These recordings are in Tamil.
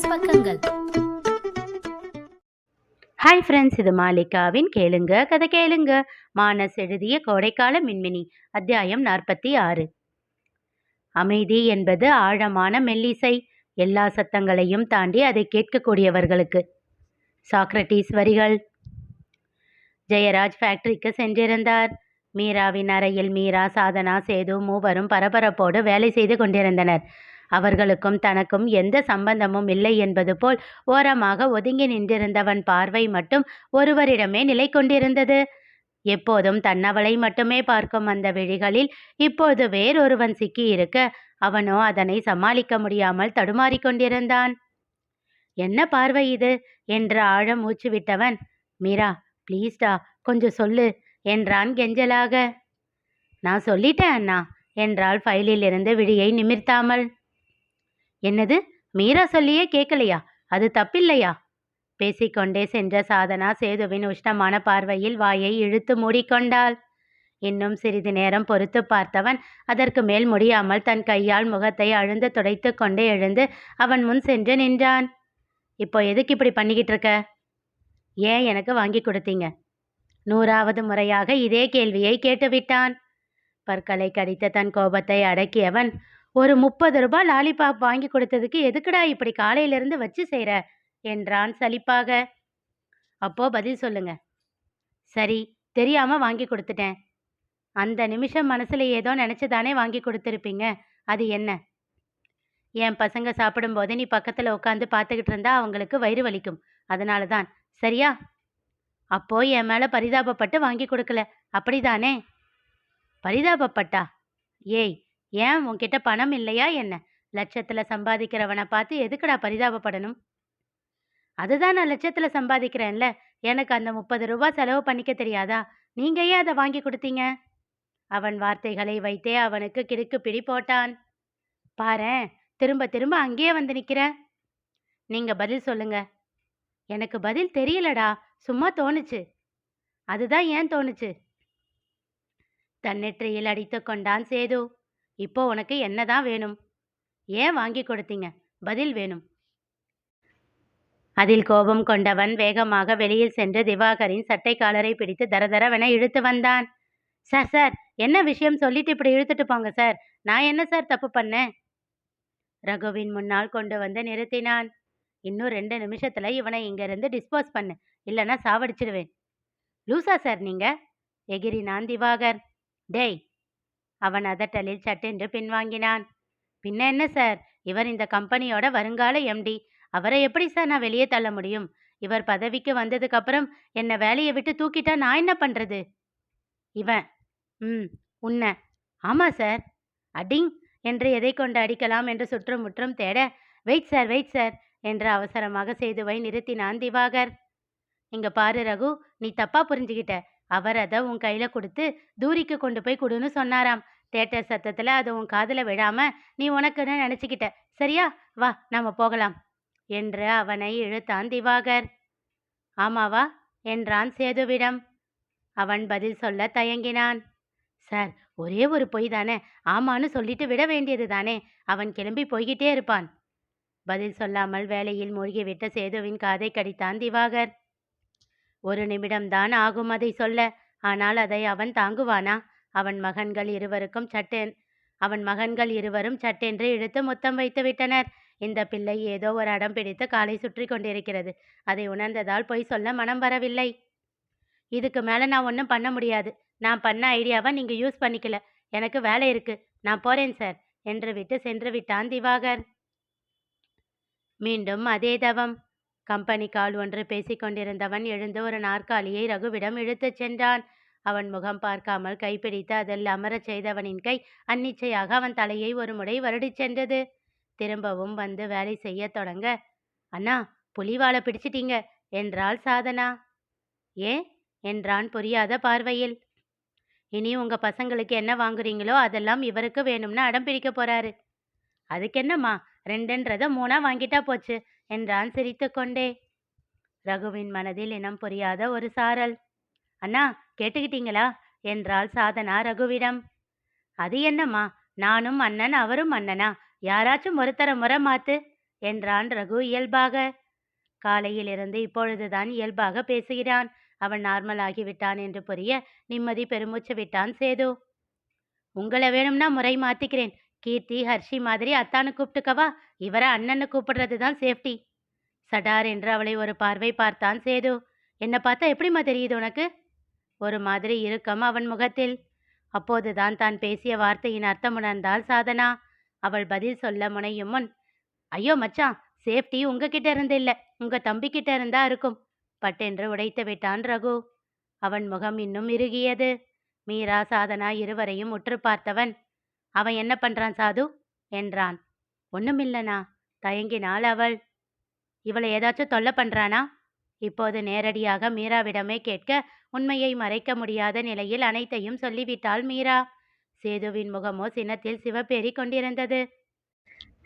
பிசினஸ் பக்கங்கள். ஹாய் ஃப்ரெண்ட்ஸ் இது மாலிகாவின் கேளுங்க கதை கேளுங்க. மானஸ் எழுதிய கோடைக்கால மின்மினி அத்தியாயம் நாற்பத்தி ஆறு. அமைதி என்பது ஆழமான மெல்லிசை. எல்லா சத்தங்களையும் தாண்டி அதை கேட்கக்கூடியவர்களுக்கு. சாக்ரட்டிஸ் வரிகள். ஜெயராஜ் ஃபேக்டரிக்கு சென்றிருந்தார். மீராவின் அறையில் மீரா சாதனா சேது மூவரும் பரபரப்போடு வேலை செய்து கொண்டிருந்தனர். அவர்களுக்கும் தனக்கும் எந்த சம்பந்தமும் இல்லை என்பது போல் ஓரமாக ஒதுங்கி நின்றிருந்தவன் பார்வை மட்டும் ஒருவரிடமே நிலை கொண்டிருந்தது. எப்போதும் தன்னவளை மட்டுமே பார்க்கும் அந்த விழிகளில் இப்போது வேறொருவன் சிக்கியிருக்க அவனோ அதனை சமாளிக்க முடியாமல் தடுமாறிக்கொண்டிருந்தான் என்ன பார்வை இது? என்று ஆழ மூச்சு விட்டவன். மீரா ப்ளீஸ்டா கொஞ்சம் சொல்லு என்றான் கெஞ்சலாக. நான் சொல்லிட்டேன் அண்ணா என்றாள் ஃபைலில் இருந்து விழியை நிமிர்த்தாமல். என்னது? மீரா சொல்லியே கேட்கலையா அது தப்பில்லையா? பேசிக்கொண்டே சென்ற சாதனா சேதுவின் உஷ்ணமான பார்வையில் வாயை இழுத்து மூடிக்கொண்டாள். இன்னும் சிறிது நேரம் பொறுத்து பார்த்தவன் அதற்கு மேல் முடியாமல் தன் கையால் முகத்தை அழுந்து துடைத்து கொண்டே எழுந்து அவன் முன் சென்று நின்றான். இப்போ எதுக்கு இப்படி பண்ணிக்கிட்டு இருக்க? ஏன் எனக்கு வாங்கி கொடுத்தீங்க? நூறாவது முறையாக இதே கேள்வியை கேட்டுவிட்டான். பற்களை கடித்த தன் கோபத்தை அடக்கியவன் ஒரு முப்பது ரூபாய் லாலிபாப் வாங்கி கொடுத்ததுக்கு எதுக்குடா இப்படி காலையிலிருந்து வச்சு செய்கிற என்றான் சலிப்பாக. அப்போ பதில் சொல்லுங்க. சரி தெரியாம வாங்கி கொடுத்துட்டேன். அந்த நிமிஷம் மனசுல ஏதோ நினைச்சுதானே வாங்கி கொடுத்துருப்பீங்க. அது என்ன? என் பசங்க சாப்பிடும்போது நீ பக்கத்துல உட்காந்து பார்த்துக்கிட்டு இருந்தா அவங்களுக்கு வயிறு வலிக்கும். அதனால தான் சரியா? அப்போ என் மேல பரிதாபப்பட்டு வாங்கி கொடுக்கல. அப்படிதானே? பரிதாபப்பட்டா? ஏய் ஏன் உன்கிட்ட பணம் இல்லையா என்ன? லட்சத்துல சம்பாதிக்கிறவனை பார்த்து எதுக்குடா பரிதாபப்படணும்? அதுதான் நான் லட்சத்துல சம்பாதிக்கிறேன்ல. எனக்கு அந்த முப்பது ரூபாய் செலவு பண்ணிக்க தெரியாதா? நீங்க ஏன் அதை வாங்கி கொடுத்தீங்க? அவன் வார்த்தைகளை வைத்தே அவனுக்கு கிடுக்கு பிடி போட்டான். பாரு திரும்ப திரும்ப அங்கேயே வந்து நிக்கிற? நீங்க பதில் சொல்லுங்க. எனக்கு பதில் தெரியலடா. சும்மா தோணுச்சு. அதுதான் ஏன் தோணுச்சு? தன்னெற்றியில் அடித்து கொண்டான் சேது. இப்போ உனக்கு என்னதான் வேணும்? ஏன் வாங்கி கொடுத்தீங்க? பதில் வேணும். அதில் கோபம் கொண்டவன் வேகமாக வெளியில் சென்று திவாகரின் சட்டை காலரை பிடித்து தரதரவென இழுத்து வந்தான். சார் சார் என்ன விஷயம்? சொல்லிட்டு இப்படி இழுத்துட்டு போங்க சார். நான் என்ன சார் தப்பு பண்ணேன்? ரகுவின் முன்னால் கொண்டு வந்து நிறுத்தினான். இன்னும் ரெண்டு நிமிஷத்துல இவனை இங்கிருந்து டிஸ்போஸ் பண்ணு. இல்லைன்னா சாவடிச்சிடுவேன். லூசா சார் நீங்க? எகிரினான் திவாகர். டேய் அவன் அதட்டலில் சட்டென்று பின்வாங்கினான். பின்ன என்ன சார்? இவர் இந்த கம்பெனியோட வருங்கால எம்டி அவரை எப்படி சார் நான் வெளியே தள்ள முடியும்? இவர் பதவிக்கு வந்ததுக்கு அப்புறம் வேலையை விட்டு தூக்கிட்டா நான் என்ன பண்றது? இவன். ம் உன்ன. ஆமா சார். அடிங் என்று எதை கொண்டு அடிக்கலாம் என்று சுற்றும் முற்றும் தேட வெயிட் சார் வெயிட் சார் என்று அவசரமாக செய்துவை நிறுத்தினான் திவாகர். இங்க பாரு ரகு நீ தப்பா புரிஞ்சுக்கிட்ட அவர் அதை உன் கையில் கொடுத்து தூரிக்கு கொண்டு போய் கொடுன்னு சொன்னாராம். தேட்டர் சத்தத்தில் அது உன் காதில் விழாம நீ உனக்குன்னு நினச்சிக்கிட்ட. சரியா? வா நம்ம போகலாம் என்று அவனை இழுத்தான் திவாகர். ஆமாவா? என்றான் சேதுவிடம். அவன் பதில் சொல்ல தயங்கினான். சார் ஒரே ஒரு பொய் தானே? ஆமான்னு சொல்லிட்டு விட வேண்டியது தானே? அவன் கிளம்பி போய்கிட்டே இருப்பான். பதில் சொல்லாமல் வேலையில் மூழ்கிவிட்ட சேதுவின் காதை கடித்தான் திவாகர். ஒரு நிமிடம்தான் ஆகும் அதை சொல்ல. ஆனால் அதை அவன் தாங்குவானா? அவன் மகன்கள் இருவருக்கும் சட்டென் அவன் மகன்கள் இருவரும் சட்டென்று இழுத்து முத்தம் வைத்து விட்டனர். இந்த பிள்ளை ஏதோ ஒரு அடம் பிடித்து காலை சுற்றி கொண்டிருக்கிறது. அதை உணர்ந்ததால் பொய் சொல்ல மனம் வரவில்லை. இதுக்கு மேல நான் ஒன்றும் பண்ண முடியாது. நான் பண்ண ஐடியாவை நீங்க யூஸ் பண்ணிக்கல. எனக்கு வேலை இருக்கு. நான் போறேன் சார் என்று விட்டு சென்று விட்டான் திவாகர். மீண்டும் அதே தவம். கம்பெனி கால் ஒன்று பேசிக்கொண்டிருந்தவன் எழுந்து ஒரு நாற்காலியை ரகுவிடம் இழுத்துச் சென்றான். அவன் முகம் பார்க்காமல் கைப்பிடித்து அதில் அமரச் செய்தவனின் கை அன்னிச்சையாக அவன் தலையை ஒரு முறை வருடிச் சென்றது. திரும்பவும் வந்து வேலை செய்யத் தொடங்க அண்ணா புலிவாலை பிடிச்சிட்டீங்க என்றாள் சாதனா. ஏன் என்றான் புரியாத பார்வையில். இனி உங்க பசங்களுக்கு என்ன வாங்குறீங்களோ அதெல்லாம் இவருக்கு வேணும்னு அடம் பிடிக்க போறாரு. அதுக்கென்னம்மா ரெண்டுன்றதை ரெண்டுன்றத மூணா வாங்கிட்டா போச்சு. என்றான் சிரித்துக்கொண்டே ரகுவின் மனதில் இனம் புரியாத ஒரு சாரல். அண்ணா கேட்டுக்கிட்டீங்களா? என்றாள் சாதனா ரகுவிடம். அது என்னம்மா? நானும் அண்ணன் அவரும் அண்ணனா? யாராச்சும் ஒருத்தர முறை மாத்து? என்றான் ரகு இயல்பாக. காலையிலிருந்து இப்பொழுதுதான் இயல்பாக பேசுகிறான். அவன் நார்மலாகிவிட்டான் என்று புரிய நிம்மதி பெருமூச்சு விட்டான் சேது. உங்களை வேணும்னா முறை மாத்திக்கிறேன். கீர்த்தி ஹர்ஷி மாதிரி அத்தானு கூப்பிட்டுக்கவா? இவரை அண்ணன்னு கூப்பிடுறது தான் சேஃப்டி. சடார் என்று அவளை ஒரு பார்வை பார்த்தான் சேது. என்னை பார்த்தா எப்படிம்மா தெரியுது உனக்கு? ஒரு மாதிரி இருக்கம் அவன் முகத்தில். அப்போதுதான் தான் பேசிய வார்த்தையின் அர்த்தம் உணர்ந்தாள் சாதனா. அவள் பதில் சொல்ல முனையும் முன் ஐயோ மச்சான் சேஃப்டி உங்ககிட்ட இருந்து இல்ல. உங்க தம்பிக்கிட்ட இருந்தா இருக்கும். பட்டென்று உடைத்து விட்டான் ரகு. அவன் முகம் இன்னும் இறுகியது. மீரா சாதனா இருவரையும் உற்று பார்த்தவன். அவன் என்ன பண்றான் சாது? என்றான். ஒண்ணுமில்லனா தயங்கினாள் அவள். இவளை ஏதாச்சும் தொல்லை பண்றானா? இப்போது நேரடியாக மீராவிடமே கேட்க உண்மையை மறைக்க முடியாத நிலையில் அனைத்தையும் சொல்லிவிட்டாள் மீரா. சேதுவின் முகமோ சின்னத்தில் சிவப்பேறி கொண்டிருந்தது.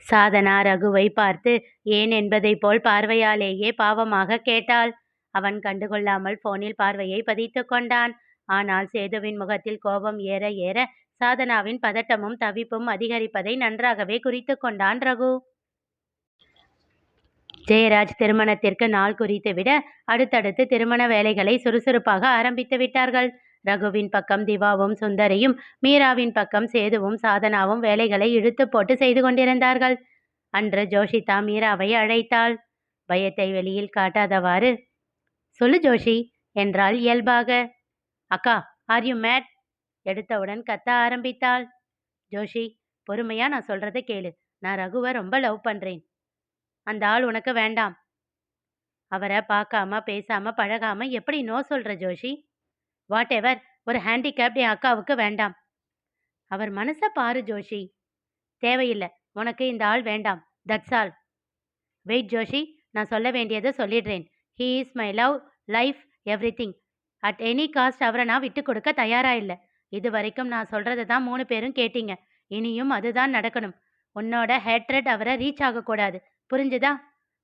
சாதனா ரகுவை பார்த்து ஏன் என்பதைப் போல் பார்வையாலேயே பாவமாக கேட்டாள். அவன் கண்டுகொள்ளாமல் போனில் பார்வையை பதித்து கொண்டான். ஆனால் சேதுவின் முகத்தில் கோபம் ஏற ஏற சாதனாவின் பதட்டமும் தவிப்பும் அதிகரிப்பதை நன்றாகவே குறித்து கொண்டான் ரகு. ஜெயராஜ் திருமணத்திற்கு நாள் குறித்து விட அடுத்தடுத்து திருமண வேலைகளை சுறுசுறுப்பாக ஆரம்பித்து விட்டார்கள். ரகுவின் பக்கம் திவாவும் சுந்தரியும் மீராவின் பக்கம் சேதுவும் சாதனாவும் வேலைகளை இழுத்து போட்டு செய்து கொண்டிருந்தார்கள். அன்று ஜோஷிதா மீராவை அழைத்தாள். பயத்தை வெளியில் காட்டாதவாறு. சொல்லு ஜோஷி என்றாள் இயல்பாக. அக்கா ஆர் யூ மேட் எடுத்தவுடன் கத்த ஆரம்பித்தாள். ஜோஷி பொறுமையா நான் சொல்றதை கேளு. நான் ரகுவை ரொம்ப லவ் பண்றேன். அந்த ஆள் உனக்கு வேண்டாம். அவரை பார்க்காம பேசாம பழகாம எப்படி நோ சொல்ற ஜோஷி? வாட் எவர் ஒரு ஹேண்டிகேப்ட் என் அக்காவுக்கு வேண்டாம். அவர் மனசை பாரு ஜோஷி. தேவையில்லை உனக்கு இந்த ஆள் வேண்டாம். தட்ஸ் ஆல் வெயிட் ஜோஷி நான் சொல்ல வேண்டியதை சொல்லிடுறேன். He is my love life everything at any cost அவரை நான் விட்டு கொடுக்க தயாரா இல்லை. இது வரைக்கும் நான் சொல்கிறது தான் மூணு பேரும் கேட்டீங்க. இனியும் அதுதான் நடக்கணும். உன்னோட ஹேட்ரட் அவரை ரீச் ஆகக்கூடாது. புரிஞ்சுதா?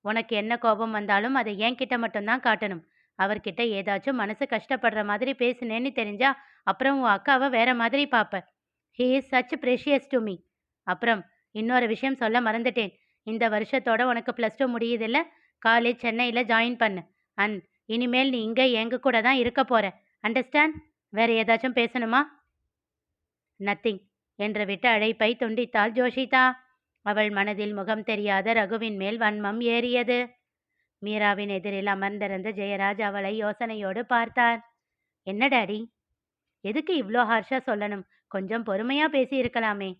உனக்கு என்ன கோபம் வந்தாலும் அதை என்கிட்ட மட்டும்தான் காட்டணும். அவர்கிட்ட ஏதாச்சும் மனசு கஷ்டப்படுற மாதிரி பேசுனேன்னு தெரிஞ்சா அப்புறம் உன் அக்காவை வேற மாதிரி பார்ப்ப he is such precious to me அப்புறம் இன்னொரு விஷயம் சொல்ல மறந்துட்டேன். இந்த வருஷத்தோட உனக்கு ப்ளஸ் டூ முடியுதில்ல? காலேஜ் சென்னையில் ஜாயின் பண்ணு. அண்ட் இனிமேல் நீ இங்கே எங்க கூட தான் இருக்க போற. அண்டர்ஸ்டாண்ட் வேற ஏதாச்சும் பேசணுமா? நத்திங் என்று விட்டு அழைப்பை துண்டித்தாள் ஜோஷிதா. அவள் மனதில் முகம் தெரியாத ரகுவின் மேல் வன்மம் ஏறியது. மீராவின் எதிரில் அமர்ந்திருந்த ஜெயராஜ் அவளை யோசனையோடு பார்த்தார். என்ன டாடி? எதுக்கு இவ்வளோ ஹார்ஷா சொல்லணும்? கொஞ்சம் பொறுமையா பேசி இருக்கலாமே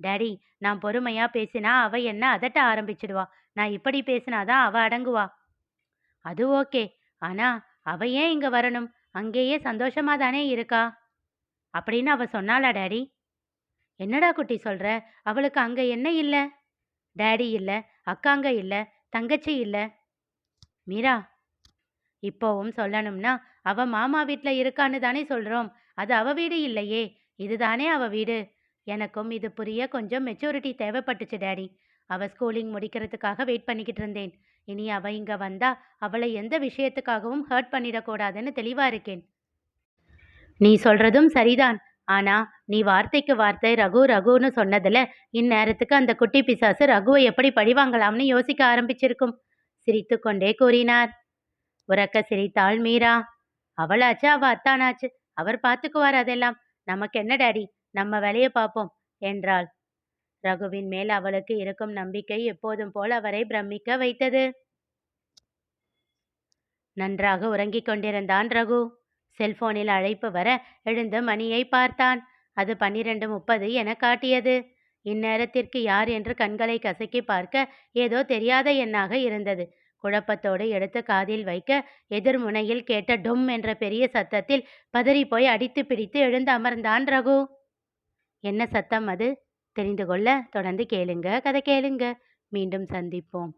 டாடி நான் பொறுமையா பேசினா அவ என்ன அதட்ட ஆரம்பிச்சிடுவா? நான் இப்படி பேசினாதான் அவ அடங்குவா? அது ஓகே. ஆனா அவ ஏன் இங்க வரணும்? அங்கேயே சந்தோஷமா தானே இருக்கா? அப்படின்னு அவ சொன்னாளா டேடி? என்னடா குட்டி சொல்ற? அவளுக்கு அங்க என்ன இல்ல? டேடி இல்ல அக்காங்க இல்ல தங்கச்சி இல்ல. மீரா இப்போவும் சொல்லணும்னா அவ மாமா வீட்ல இருக்கான்னு தானே சொல்றோம். அது அவ வீடு இல்லையே. இதுதானே அவ வீடு. எனக்கும் இது புரிய கொஞ்சம் மெச்சூரிட்டி தேவைப்பட்டுச்சு டேடி. அவ ஸ்கூலிங் முடிக்கிறதுக்காக வெயிட் பண்ணிக்கிட்டு இருந்தேன். இனி அவ இங்க வந்தா அவளை எந்த விஷயத்துக்காகவும் ஹர்ட் பண்ணிடக்கூடாதுன்னு தெளிவா இருக்கேன். நீ சொல்றதும் சரிதான். ஆனா நீ வார்த்தைக்கு வார்த்தை ரகு ரகுன்னு சொன்னதுல இந்நேரத்துக்கு அந்த குட்டி பிசாசு ரகுவை எப்படி பழிவாங்கலாம்னு யோசிக்க ஆரம்பிச்சிருக்கும். சிரித்து கொண்டே கூறினார். உறக்க சிரித்தாள் மீரா. அவளாச்சு? அவ அத்தானாச்சு. அவர் பார்த்துக்குவார் அதெல்லாம். நமக்கு என்ன டாடி? நம்ம வேலையை பார்ப்போம் என்றாள். ரகுவின் மேல் அவளுக்கு இருக்கும் நம்பிக்கை எப்போதும் போல் அவரை பிரமிக்க வைத்தது. நன்றாக உறங்கிக் கொண்டிருந்தான் ரகு. செல்போனில் அழைப்பு வர எழுந்து மணியை பார்த்தான். அது பன்னிரண்டு முப்பது என காட்டியது. இந்நேரத்திற்கு யார் என்று கண்களை கசக்கி பார்க்க ஏதோ தெரியாத எண்ணாக இருந்தது. குழப்பத்தோடு எடுத்து காதில் வைக்க எதிர்முனையில் கேட்ட டொம் என்ற பெரிய சத்தத்தில் பதறிப்போய் அடித்து பிடித்து எழுந்து அமர்ந்தான் ரகு. என்ன சத்தம் அது? தெரிந்து கொள்ள தொடர்ந்து கேளுங்க கதை கேளுங்க. மீண்டும் சந்திப்போம்.